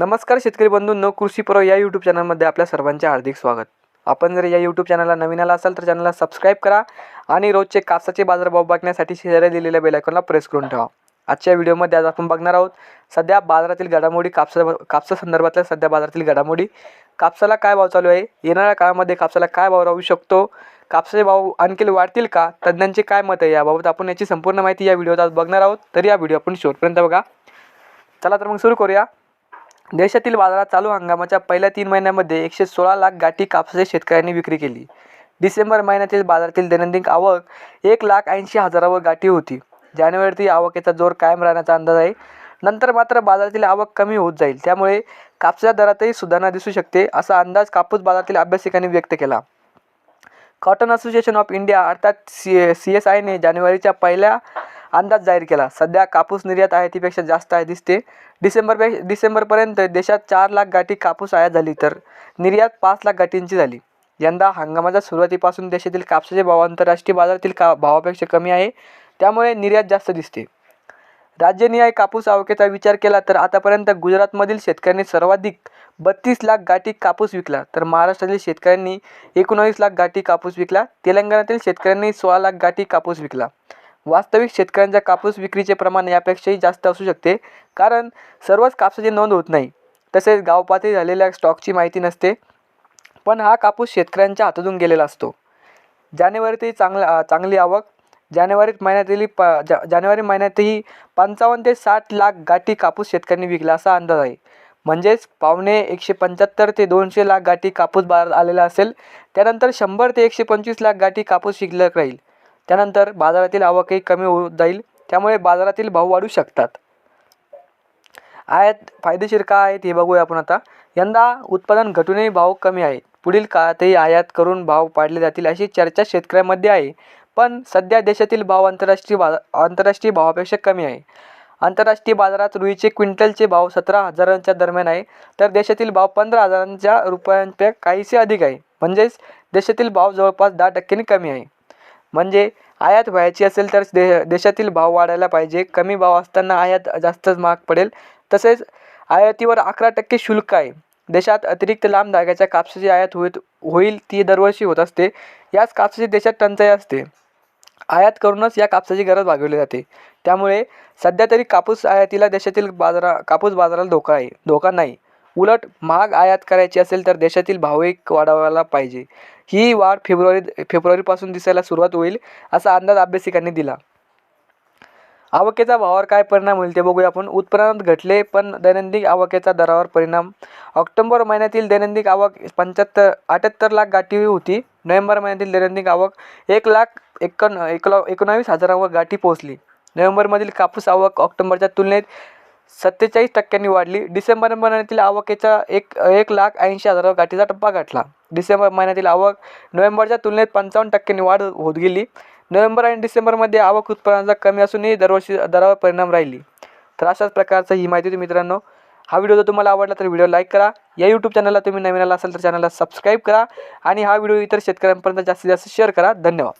नमस्कार शेतकरी बंधूंनो कृषी पर्व या यूट्यूब चॅनलमध्ये आपल्या सर्वांचे हार्दिक स्वागत. आपण जर या यूट्यूब चॅनलला नवीन आला असाल तर चॅनलला सबस्क्राईब करा आणि रोजचे कापसाचे बाजारभाव बघण्यासाठी शेजारी दिलेल्या बेलायकॉनला प्रेस करून ठेवा. आजच्या व्हिडिओमध्ये आज आपण बघणार आहोत सध्या बाजारातील घडामोडी कापसा कापसा संदर्भातल्या सध्या बाजारातील घडामोडी. कापसाला काय भाव चालू आहे? येणाऱ्या काळामध्ये कापसाला काय भाव राहू शकतो? कापसाचे भाव आणखी वाढतील का? तज्ज्ञांचे काय मत आहे याबाबत आपण याची संपूर्ण माहिती या व्हिडिओत आज बघणार आहोत. तर या व्हिडिओ आपण शेवटपर्यंत बघा. चला तर मग सुरू करूया. देशातील बाजारात चालू हंगामाच्या पहिल्या तीन महिन्यामध्ये एकशे सोळा लाख गाठी कापसाच्या शेतकऱ्यांनी विक्री केली. डिसेंबर महिन्यातील बाजारातील दैनंदिन आवक एक लाख ऐंशी हजारावर गाठी होती. जानेवारीतील आवकेचा जोर कायम राहण्याचा अंदाज आहे. नंतर मात्र बाजारातील आवक कमी होत जाईल. त्यामुळे कापसाच्या दरातही सुधारणा दिसू शकते असा अंदाज कापूस बाजारातील अभ्यासिकांनी व्यक्त केला. कॉटन असोसिएशन ऑफ इंडिया अर्थात सी सी एस आयने जानेवारीच्या पहिल्या अंदाज जाहीर केला. सध्या कापूस निर्यात आयातीपेक्षा जास्त आहे दिसते. डिसेंबरपे डिसेंबरपर्यंत देशात चार लाख गाठी कापूस आयात झाली तर निर्यात पाच लाख गाठींची झाली. यंदा हंगामाच्या सुरुवातीपासून देशातील कापसाचे भाव आंतरराष्ट्रीय बाजारातील का भावापेक्षा कमी आहे. त्यामुळे निर्यात जास्त दिसते. राज्यनिहाय कापूस आवकेचा विचार केला तर आतापर्यंत गुजरातमधील शेतकऱ्यांनी सर्वाधिक बत्तीस लाख गाठी कापूस विकला तर महाराष्ट्रातील शेतकऱ्यांनी एकोणावीस लाख गाठी कापूस विकला तेलंगणातील शेतकऱ्यांनी सोळा लाख गाठी कापूस विकला. वास्तविक शेतकऱ्यांच्या कापूस विक्रीचे प्रमाण यापेक्षाही जास्त असू शकते कारण सर्वच कापसाची नोंद होत नाही. तसेच गावपातळी झालेल्या स्टॉकची माहिती नसते पण हा कापूस शेतकऱ्यांच्या हातातून गेलेला असतो. जानेवारीतही चांगला चांगली आवक जानेवारीत महिन्यातील प जा जानेवारी महिन्यातही पंचावन्न ते साठ लाख गाठी कापूस शेतकऱ्यांनी विकला असा अंदाज आहे. म्हणजेच पावणे एकशे पंच्याहत्तर ते दोनशे लाख गाठी कापूस बाजारात आलेला असेल त्यानंतर शंभर ते एकशे पंचवीस लाख गाठी कापूस शिल्लक राहील. त्यानंतर बाजारातील आवकही कमी होत जाईल त्यामुळे बाजारातील भाव वाढू शकतात. आयात फायदेशीर का आहेत हे बघूया आपण आता. यंदा उत्पादन घटूनही भाव कमी आहेत. पुढील काळातही आयात करून भाव पाडले जातील अशी चर्चा शेतकऱ्यांमध्ये आहे. पण सध्या देशातील भाव आंतरराष्ट्रीय बाजार आंतरराष्ट्रीय भावापेक्षा कमी आहे. आंतरराष्ट्रीय बाजारात रुईचे क्विंटलचे भाव सतरा हजारांच्या दरम्यान आहे. तर देशातील भाव पंधरा हजारांच्या रुपयांपेक्षा काहीसे अधिक आहे. म्हणजेच देशातील भाव जवळपास दहा टक्क्यांनी कमी आहे. म्हणजे आयात व्हायची असेल तर दे देशातील भाव वाढायला पाहिजे. कमी भाव असताना आयात जास्तच महाग पडेल. तसेच आयातीवर अकरा टक्के शुल्क आहे. देशात अतिरिक्त लांब धाग्याच्या कापसाची आयात होत होईल ती दरवर्षी होत असते. याच कापसाची देशात टंचाई असते. आयात करूनच या कापसाची गरज भागवली जाते. त्यामुळे सध्या तरी कापूस आयातीला देशातील बाजारा कापूस बाजाराला धोका आहे धोका नाही. उलट महाग आयात करायची असेल तर देशातील भावही वाढवायला पाहिजे. ही वाढ फेब्रुवारी फेब्रुवारीपासून दिसायला सुरुवात होईल असा अंदाज अभ्यासिकांनी दिला. आवकेचा भावावर काय परिणाम होईल ते बघूया आपण. उत्पन्नात घटले पण दैनंदिन आवकेचा दरावर परिणाम. ऑक्टोबर महिन्यातील दैनंदिन आवक पंच्याहत्तर अठ्याहत्तर लाख गाठी होती. नोव्हेंबर महिन्यातील दैनंदिन आवक एक लाख एकोण एकला एकोणावीस हजारावर गाठी पोहोचली. नोव्हेंबरमधील कापूस आवक ऑक्टोबरच्या तुलनेत सत्तेचाळीस टक्क्यांनी वाढली. डिसेंबर महिन्यातील आवकेचा एक एक लाख ऐंशी हजारावर गाठीचा टप्पा गाठला. डिसेंबर महिन्यातील आवक नोव्हेंबरच्या तुलनेत पंचावन्न टक्क्यांनी वाढ होत गेली. नोव्हेंबर आणि डिसेंबरमध्ये आवक उत्पन्नाचा कमी असूनही दरवर्षी दरावर परिणाम राहिली. तर अशाच प्रकारचं ही माहिती तुम्ही मित्रांनो. हा व्हिडिओ जर तुम्हाला आवडला तर व्हिडिओ लाईक करा. या यूट्यूब चॅनलला तुम्ही नवीन आला असाल तर चॅनलला सबस्क्राईब करा. आणि हा व्हिडिओ इतर शेतकऱ्यांपर्यंत जास्तीत जास्त शेअर करा. धन्यवाद.